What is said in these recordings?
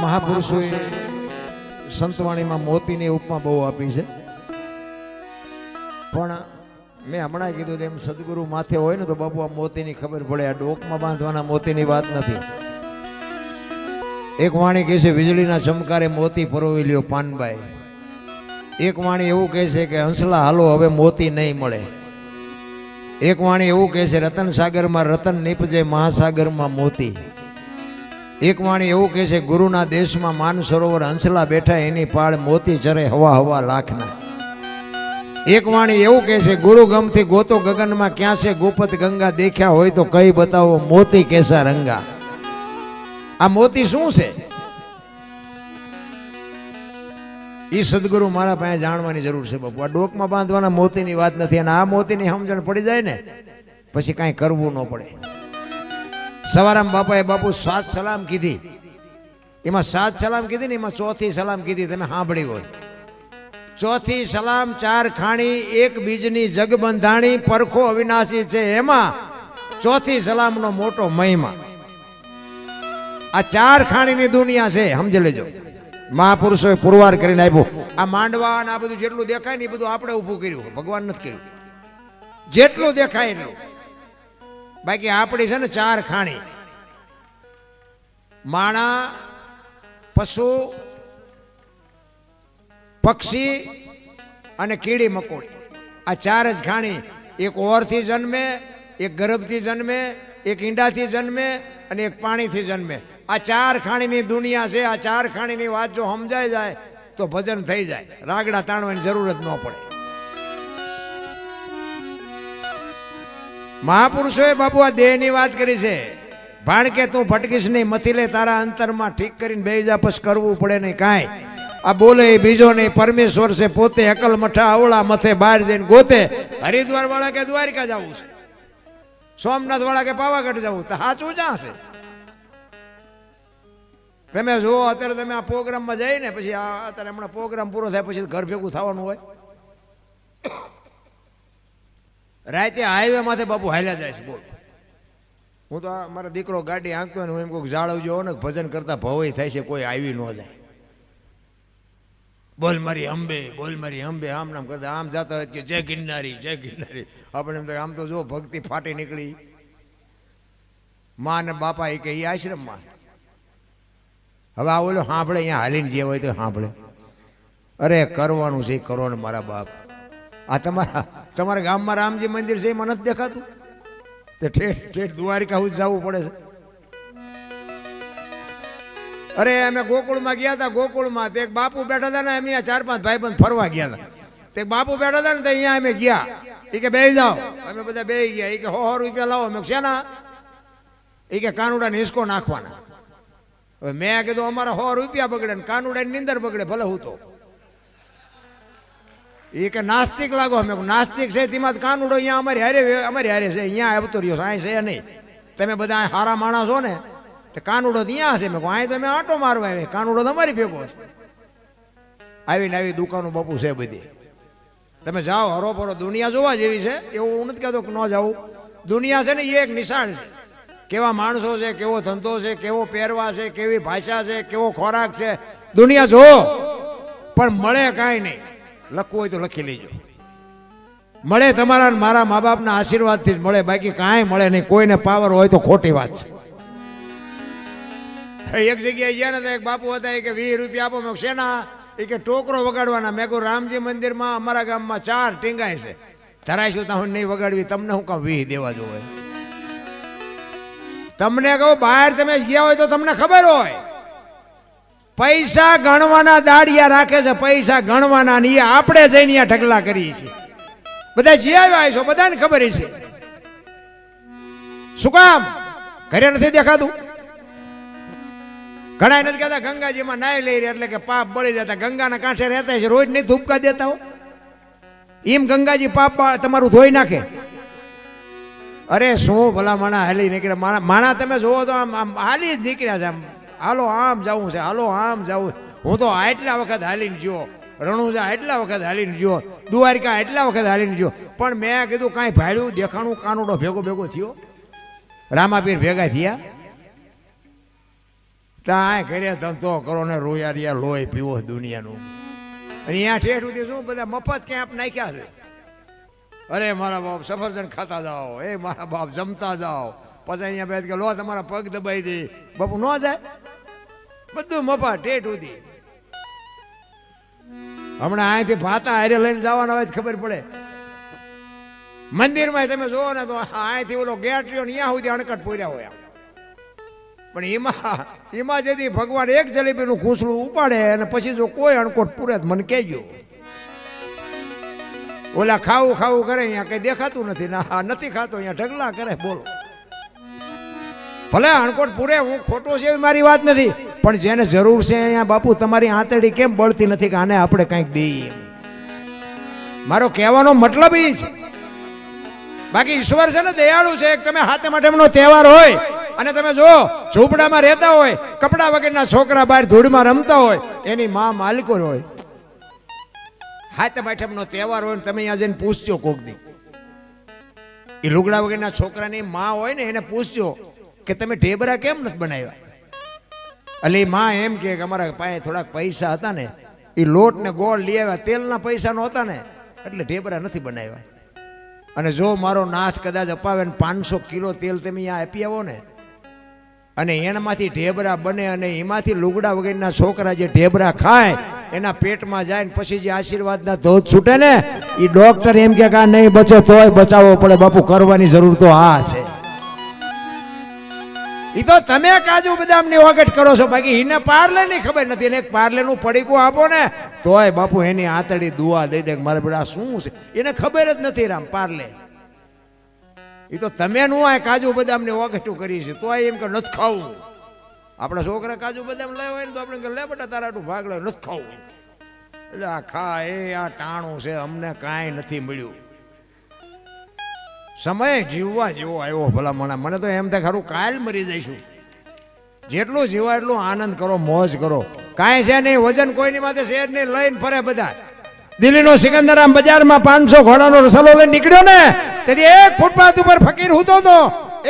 મહાપુરુષોએ સંતવાણીમાં મોતીની ઉપમા બહુ આપી છે. પણ મેં હમણાં કીધું તેમ સદગુરુ માથે હોય ને તો બાપુ આ મોતીની ખબર પડે. આ ડોકમાં બાંધવાના મોતીની વાત નથી. એક વાણી કહે છે, વીજળીના ચમકારે મોતી પરોવી લ્યો પાનબાઈ. એક વાણી એવું કહે છે કે, હંસલા હાલો, હવે મોતી નહીં મળે. એક વાણી એવું કહે છે રતન સાગરમાં રતન નીપજે, મહાસાગરમાં મોતી. એક વાણી એવું કહે છે, ગુરુના દેશમાં માન સરોવર હંસલા બેઠા એની પાળ મોતી ચરે હવા હવા લાખના. એક વાણી એવું કહે છે, ગુરુ ગમથી ગોતો ગગનમાં ક્યાં છે? ગોપત ગંગા દેખ્યા હોય તો કઈ બતાવો મોતી કેસા રંગા. આ મોતી શું છે? એ સદગુરુ મારા પાસે જાણવાની જરૂર છે, બાપુ. આ ડોકમાં બાંધવાના મોતીની વાત નથી, અને આ મોતીની સમજણ પડી જાય ને, પછી કાંઈ કરવું ન પડે. સવારામ બાપાએ બાપુ સાત સલામ કીધી. એમાં સાત સલામ કીધી ને એમાં ચોથી સલામ કીધી, તમે સાંભળી હોય. ચોથી સલામ, ચાર ખાણી, એક બીજની જગ બંધાણી પરખો અવિનાશી છે એમાં ચોથી સલામનો મોટો મહિમા. આ ચાર ખાણીની દુનિયા છે, સમજી લેજો. મહાપુરુષોએ પુરવાર કરીને આપ્યો. આ માંડવા આ બધું જેટલું દેખાય ને એ બધું આપણે ઊભું કર્યું ભગવાન નથી કર્યું. જેટલું દેખાય એટલું. બાકી આપણી છે ને ચાર ખાણી. માણા, પશુ, પક્ષી અને કીડી મકોડી. આ ચાર જ ખાણી એક ઓરથી જન્મે, એક ગર્ભથી જન્મે, એક ઈંડાથી જન્મે અને એક પાણીથી જન્મે. આ ચાર ખાણીની દુનિયા છે, આ ચાર ખાણીની વાત જો સમજાઈ જાય, તો ભજન થઈ જાય. રાગડા તાણવાની જરૂર જ ન પડે. મહાપુરુષોએ બાબુ આ દેહની વાત કરી છે. ભાણકે તું ભટકીશ નહીં મથી લે તારા અંતરમાં ઠીક કરીને બે જા કરવું પડે નહીં કાંઈ. આ બોલે બીજો નહીં, પરમેશ્વર છે, પોતે અકલ મઠા અવળા મથે બહાર જઈને ગોતે. હરિદ્વાર વાળા કે દ્વારિકા જવું છે? સોમનાથ વાળા કે પાવાગઢ જવું? તો સાચું જ્યાં છે? તમે જુઓ અત્યારે તમે આ પ્રોગ્રામમાં જઈને પછી આ અત્યારે હમણાં પ્રોગ્રામ પૂરો થાય પછી ઘર ભેગું થવાનું હોય. રાતે હાઈવે માથે બાપુ હાલ્યા જાય છે, બોલો. હું તો મારો દીકરો ગાડી આંકતો ને હું એમ કહું જાળવજો ને, ભજન કરતા ભવય થાય છે, કોઈ આવી ન જાય. બોલ મારી અંબે, બોલ મારી અંબે, આમ નામ કરતા, આમ જતા હોય કે જય ગિરનારી જય ગિરનારી. આપણે એમ તો આમ તો જો ભક્તિ ફાટી નીકળી. મા ને બાપા એ કે એ આશ્રમમાં હવે આ ઓલો સાંભળે અહીંયા હાલીને જે હોય તો સાંભળે અરે, કરવાનું છે એ કરો ને મારા બાપ. આ તમારા તમારા ગામમાં રામજી મંદિર છે, એમાં નથી દેખાતું? તે ઠેઠ ઠેઠ દ્વારિકા સુધી જવું પડે છે. અરે, અમે ગોકુળમાં ગયા હતા, ગોકુળમાં. તે એક બાપુ બેઠા હતા ને, અમે ચાર પાંચ ભાઈ બંધ ફરવા ગયા હતા. તે બાપુ બેઠા હતા ને, તો અહીંયા અમે ગયા. એ કે બે જાઓ. અમે બધા બે ગયા. એ કે સો સો રૂપિયા લાવો. અમે શેના? એ કે, કાનુડાને હિસકો નાખવાના. હવે મેં કીધું, અમારા સો રૂપિયા બગડે ને કાનુડાની નીંદર બગડે ભલે હું તો. એ કે નાસ્તિક લાગો અમે. નાસ્તિક છે તેમાં કાન ઉડો. અહીંયા અમારી હારે અમારી હારે છે, અહીંયા આવતો રહ્યો સાંઈ છે નહીં. તમે બધા હારા માણસ છો ને, તો કાનુડો ત્યાં છે. મેં અહીં તમે આટો મારવા આવે કાનુડો તમારી ભેગો છે. આવીને આવી દુકાનો બાપુ છે બધી. તમે જાઓ હરોફરો દુનિયા જોવા જેવી છે. એવું હું નથી કહેતો ન જાઉં. દુનિયા છે ને એ એક નિશાળ છે. કેવા માણસો છે, કેવો ધંધો છે, કેવો પહેરવા છે, કેવી ભાષા છે, કેવો ખોરાક છે. દુનિયા જો પણ મળે કાંઈ નહીં. લખવું હોય તો લખી લેજો. મળે તમારા મારા મા બાપના આશીર્વાદથી જ મળે. બાકી કાંઈ મળે નહીં. કોઈને પાવર હોય તો ખોટી વાત છે. એક જગ્યાએ ગયા ને એક બાપુ હતા કે વીસ રૂપિયા આપો. મેં શેના? એ કે ટોકરો વગાડવાના. મેં કહું રામજી મંદિરમાં અમારા ગામમાં ચાર ટીંગાય છે. ધરાઈશું છું હું નહીં વગાડવી? તમને હું કહું, વીસ દેવા જોવે. તમને કહું, બહાર તમે ગયા હોય તો તમને ખબર હોય. પૈસા ગણવાના દાડિયા રાખે છે, પૈસા ગણવાના ને એ આપણે જઈને અહીંયા ઢગલા કરીએ છીએ. બધા જે આવ્યા છો બધાને ખબર છે. શું કામ? ઘરે નથી દેખાતું? ઘણા નથી કહેતા, ગંગાજીમાં નાય લઈ રહ્યા. એટલે કે પાપ બળી જતા. ગંગાના કાંઠે રહેતા છે રોજ નહીં ધૂપકા દેતા હો. એમ ગંગાજી પાપ તમારું ધોઈ નાખે. અરે શું ભલા માણા હાલી નીકળ્યા? માણા તમે જોવો તો આમ આમ હાલી જ નીકળ્યા છે આમ. હાલો, આમ જવું છે, હાલો, આમ જવું હું તો આટલા વખત હાલીને ગયો. રણુજા એટલા વખત હાલીને ગયો. દ્વારિકા એટલા વખત હાલીને ગયો. પણ મેં કીધું કાંઈ ભાડ્યું દેખાણું કાનુડો ભેગો ભેગો થયો? રામાપીર ભેગા થયા? કાંઈ કર્યા ધંધો કરો ને રોયારિયા લોહી પીવો દુનિયાનું. અહીંયા ઠેઠ સુધી શું બધા મફત કેમ્પ નાખ્યા છે? અરે, મારા બાપ સફરજન ખાતા જાઓ. એ મારા બાપ જમતા જાઓ. પછી અહીંયા બેઠ કે, લો, તમારા પગ દબાઈ દે. બાપુ, ન જાય. બધું મફત ઠેઠ સુધી. હમણાં અહીંથી ભાતા હારે લઈને જવાના હોય ખબર પડે. મંદિરમાં તમે જોવો ને તો અહીંથી ઓલો ગેટ રહ્યો ત્યાં સુધી અણકટ પૂર્યા હોય પણ એમાં એમાં જેથી ભગવાન એક જલેબીનું ખૂંસલું ઉપાડે અને પછી જો કોઈ અણકોટ પૂરે મને કહેજો. ઓલા ખાવું ખાવું કરે, અહીંયા કઈ દેખાતું નથી. ના નથી ખાતો, અહીંયા ઢગલા કરે, બોલો. ભલે અણકોટ પૂરે, હું ખોટો છે મારી વાત નથી. પણ જેને જરૂર છે અહીંયા બાપુ, તમારી આંતરડી કેમ બળતી નથી કે આને આપણે કંઈક દઈએ? મારો કહેવાનો મતલબ એ છે. બાકી ઈશ્વર છે ને દયાળુ છે તમે હાથે માટેનો તહેવાર હોય અને તમે જો ઝૂંપડામાં રહેતા હોય, કપડા વગરના છોકરા બહાર ધૂળમાં રમતા હોય, એની મા માલિકો હોય. હાથે માઠમનો તહેવાર હોય તમે અહીંયા જઈને પૂછજો કોક દી. એ લુગડા વગરના છોકરાની મા હોય ને એને પૂછજો કે તમે ઢેબરા કેમ નથી બનાવ્યા? એટલે માં એમ કે અમારા પાસે થોડાક પૈસા હતા ને એ લોટ ને ગોળ લઈ આવ્યા, તેલના પૈસા નહોતા ને, એટલે ઢેબરા નથી બનાવ્યા. અને જો મારો નાથ કદાચ અપાવે ને પાંચસો કિલો તેલ તમે અહીંયા આપી આવો ને, અને એનામાંથી ઢેબરા બને અને એમાંથી લુગડા વગરના છોકરા જે ઢેબરા ખાય, એના પેટમાં જાય ને પછી જે આશીર્વાદના ધોધ છૂટે ને એ ડોક્ટર એમ કે આ નહીં બચે તોય બચાવવો પડે, બાપુ, કરવાની જરૂર તો આ છે. એ તો તમે કાજુ બદામની વગટ કરો છો. બાકી એને પાર્લે ની ખબર નથી. એને પાર્લેનું પડીકું આપો ને, તોય બાપુ એની આંતળી દુઆ દઈ દે મારે બેટા શું છે? એને ખબર જ નથી રામ, પાર્લે. એ તો તમે નું આ કાજુ બદામની વગટું કરી છે, તોય એમ કે નથી ખાવું. આપણા છોકરા કાજુ બદામ લાવ્યા હોય ને તો આપણે કે, લે તારા આટલું ભાગ લે નથી ખાવું. એટલે આ ખા, એ આ ટાણું છે, અમને કાંઈ નથી મળ્યું. સમય જીવવા જેવો આવ્યો. ભલા મને મને તો એમ થાય ખરું કાલ મરી જઈશું. જેટલું જીવા એટલું આનંદ કરો, મોજ કરો. કાંઈ છે નહીં, વજન કોઈની માથે શેર નહીં, લઈને ફરે બધા. દિલ્હીનો સિકંદરામ બજારમાં પાંચસો ઘોડાનો રસલો લઈને નીકળ્યો ને, તેથી એક ફૂટપાથ ઉપર ફકીર હૂતો હતો.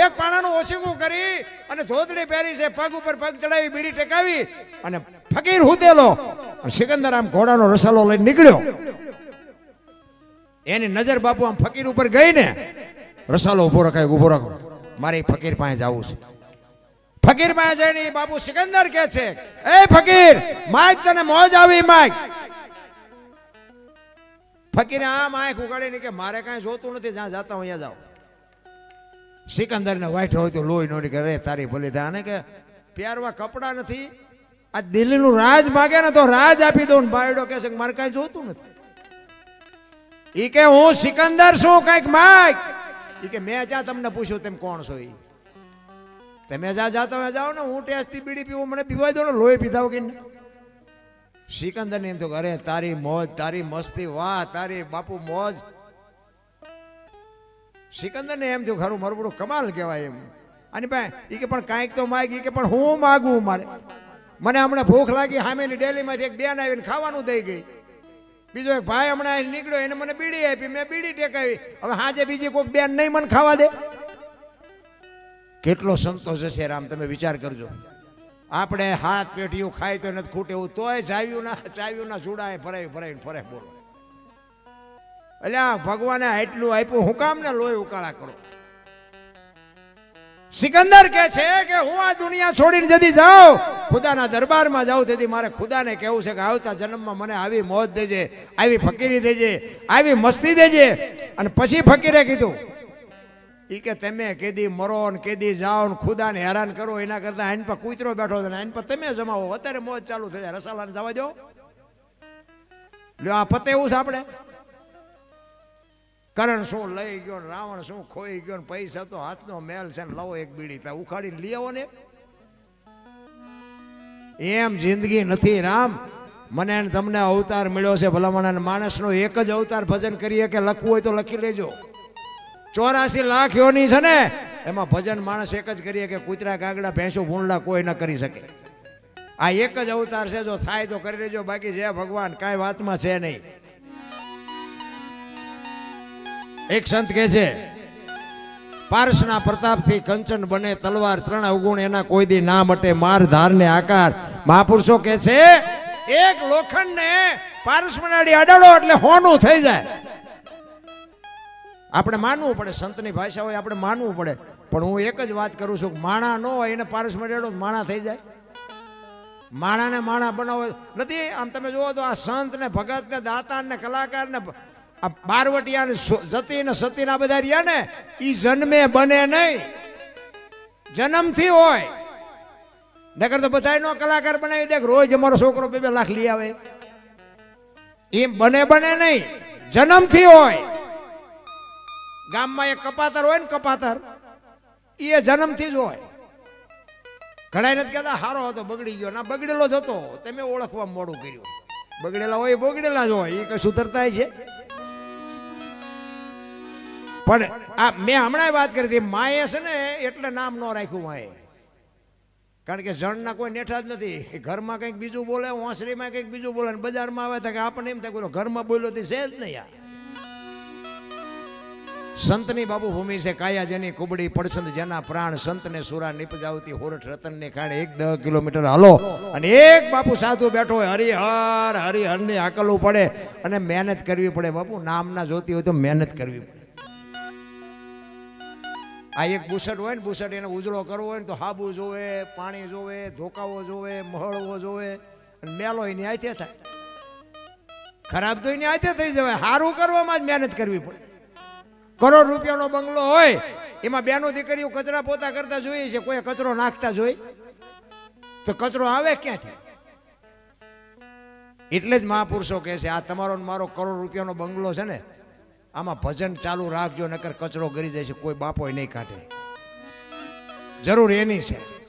એક પાણાનું ઓછીકું કરી અને ધોતડી પહેરી છે, પગ ઉપર પગ ચડાવી, બીડી ટેકાવી અને ફકીર હૂતેલો. સિકંદરામ ઘોડાનો રસલો લઈને નીકળ્યો. એની નજર બાપુ આમ ફકીર ઉપર ગઈ ને રસાલો ઊભો રખાય ઊભો રાખો. મારે ફકીર પાસે જવું છે. ફકીર પાસે જઈને બાબુ સિકંદર કે છે એ ફકીર માગ તને મોજ આવી માગ ફકીરે આમ આંખ ઉગાડીને કે મારે કાંઈ જોતું નથી જ્યાં જાતા અહીંયા જાઓ. સિકંદર ને વાઈટ હોય તો લોહી નોડી કરે "અરે, તારી ભલી થાય. કે પ્યારવા કપડા નથી આ દિલ્હીનું રાજ માગે ને તો રાજ આપી દઉં. બાયડો કે છે મારે કાંઈ જોતું નથી. ઈ કે હું સિકંદર છું કંઈક માગ ઈ કે મેં જ્યાં તમને પૂછ્યું તેમ કોણ છો એ તમે જ્યાં જા તમે જાઓ ને, હું ટેસ્ટથી બીડી પીવું, મને પીવાય દો ને, લોહી પીધા કે સિકંદર ને એમ તો અરે, તારી મોજ, તારી મસ્તી, વાહ, તારી બાપુ મોજ. સિકંદર ને એમ થયું ખરું, મારું બધું કમાલ કહેવાય એમ. અને ભાઈ ઈ કે પણ કાંઈક તો માગ કે પણ હું માગું મારે? મને હમણાં ભૂખ લાગી સામેની ડેલીમાંથી એક બેન આવીને ખાવાનું દઈ ગઈ. બીજો એક ભાઈ હમણાં નીકળ્યો, એને મને બીડી આપી, મેં બીડી ટેકાવી. હવે હાજે બીજી કોઈક બેન નહીં મને ખાવા દે. કેટલો સંતોષ હશે રામ, તમે વિચાર કરજો. આપણે હાથ પેટીયું ખાય તો નથી ખૂટે એવું, તોય ચાવ્યું ના ચાવ્યું ના, જોડાય, ફરાય ફરાય ફરે બોલો. એટલે આ ભગવાને આટલું આપ્યું, હું કામ ને લોહી ઉકાળા કરો? સિકંદર કે છે કે હું આ દુનિયા છોડીને જતી જાઉં. ખુદાના દરબારમાં જાઉં તેથી મારે ખુદાને કહેવું છે કે આવતા જન્મમાં મને આવી મોત દેજે, આવી ફકીરી દેજે, આવી મસ્તી દેજે. અને પછી ફકીરે કીધું એ કે તમે કેદી મરો ને કેદી જાઓ ને ખુદાને હેરાન કરો, એના કરતા આઈન પર કૂતરો બેઠો છે આઈન પર તમે જમાવો. અત્યારે મોજ ચાલુ થઈ જાય, રસાલાને જવા દો. લ્યો, આ પતે એવું છે આપણે? કરણ શું લઈ ગયો રાવણ શું ખોઈ ગયો પૈસા તો હાથનો મેલ છે ને, લવો એક બીડી ત્યાં ઉખાડીને લઈ આવો ને. એમ જિંદગી નથી, રામ. મને તમને અવતાર મળ્યો છે, ભલામણ. માણસનો એક જ અવતાર ભજન કરીએ કે લખવું હોય તો લખી લેજો. ચોરાસી લાખ યોની છે ને, એમાં ભજન માણસ એક જ કરીએ કે કૂતરા કાગડા ભેંસો, ભૂંડલા કોઈ ન કરી શકે. આ એક જ અવતાર છે, જો થાય તો કરી લેજો. બાકી જય ભગવાન કાંઈ વાતમાં છે નહીં. એક સંત કહે છે પારસના પ્રતાપથી કંચન બને તલવાર ત્રણ અવગુણ એના કોઈ દી ના મટે. માર ધારને આકાર. મહાપુરુષો કે છે, એક લોખંડને પારસ મનાડી અડાડો એટલે હોનું થઈ જાય. આપણે માનવું પડે, સંતની ભાષા હોય આપણે માનવું પડે. પણ હું એક જ વાત કરું છું, માણા ન હોય એને પારસ મનાડો માણા થઈ જાય. માણાને માણા બનાવો. નથી, આમ તમે જુઓ તો આ સંત ને ભગત ને દાતા ને કલાકાર ને આ બારવટિયા જતી ને સતી ના બધા રહ્યા ને એ જન્મે બને નહીં. જન્મથી હોય. નકર તો બધા નો કલાકાર બનાવી દે રોજ અમારો છોકરો બે બે લાખ લઈ આવે. એમ બને બને નહીં. જન્મથી હોય. ગામમાં એક કપાતર હોય ને કપાતર એ જન્મથી જ હોય. ઘણા નથી કહેતા, હારો હતો, બગડી ગયો. ના, બગડેલો જ હતો. તમે ઓળખવા મોડું કર્યું. બગડેલા હોય, બગડેલા જ હોય. એ કઈ સુધરતા છે? પણ આ મેં હમણાં વાત કરી હતી, માએ છે ને એટલે નામ ન રાખ્યું માએ. કારણ કે જણના કોઈ નેઠા જ નથી. ઘરમાં કંઈક બીજું બોલે હોંસરીમાં કંઈક બીજું બોલે બજારમાં આવે તો કે આપણને એમ થાય કોઈ ઘરમાં બોલ્યો તે છે જ નહીં આ. સંતની બાબુ ભૂમિ છે કાયા જેની કુબડી પડસંદ જેના પ્રાણ સંતને સુરા નિપજાવતી હોરઠ રતનને કારણે એક દહ કિલોમીટર હાલો અને એક બાપુ સાધુ બેઠો હોય, હરિહર, હરિહરની હાકલવું પડે અને મહેનત કરવી પડે. બાપુ નામના જોતી હોય તો મહેનત કરવી પડે. આ એક બુસટ હોય ને બુસટ એને ઉજળો કરવો હોય ને તો હાબુ જોવે, પાણી જોવે, ધોકાવો જોવે, મહળવો જોવે અને મેલો એની આથે થાય. ખરાબ તો એની આથે થઈ જવાય. સારું કરવામાં જ મહેનત કરવી પડે. કરોડ રૂપિયાનો બંગલો હોય, એમાં બેનો દીકરીઓ કચરા પોતા કરતા જોઈએ છે, કોઈ કચરો નાખતા જોઈ તો કચરો આવે ક્યાંથી? એટલે જ મહાપુરુષો કહે છે, આ તમારો મારો કરોડ રૂપિયાનો બંગલો છે ને આમાં ભજન ચાલુ રાખજો, નકર કચરો ગરી જાય છે, કોઈ બાપોય નહીં કાઢે. જરૂર એની છે.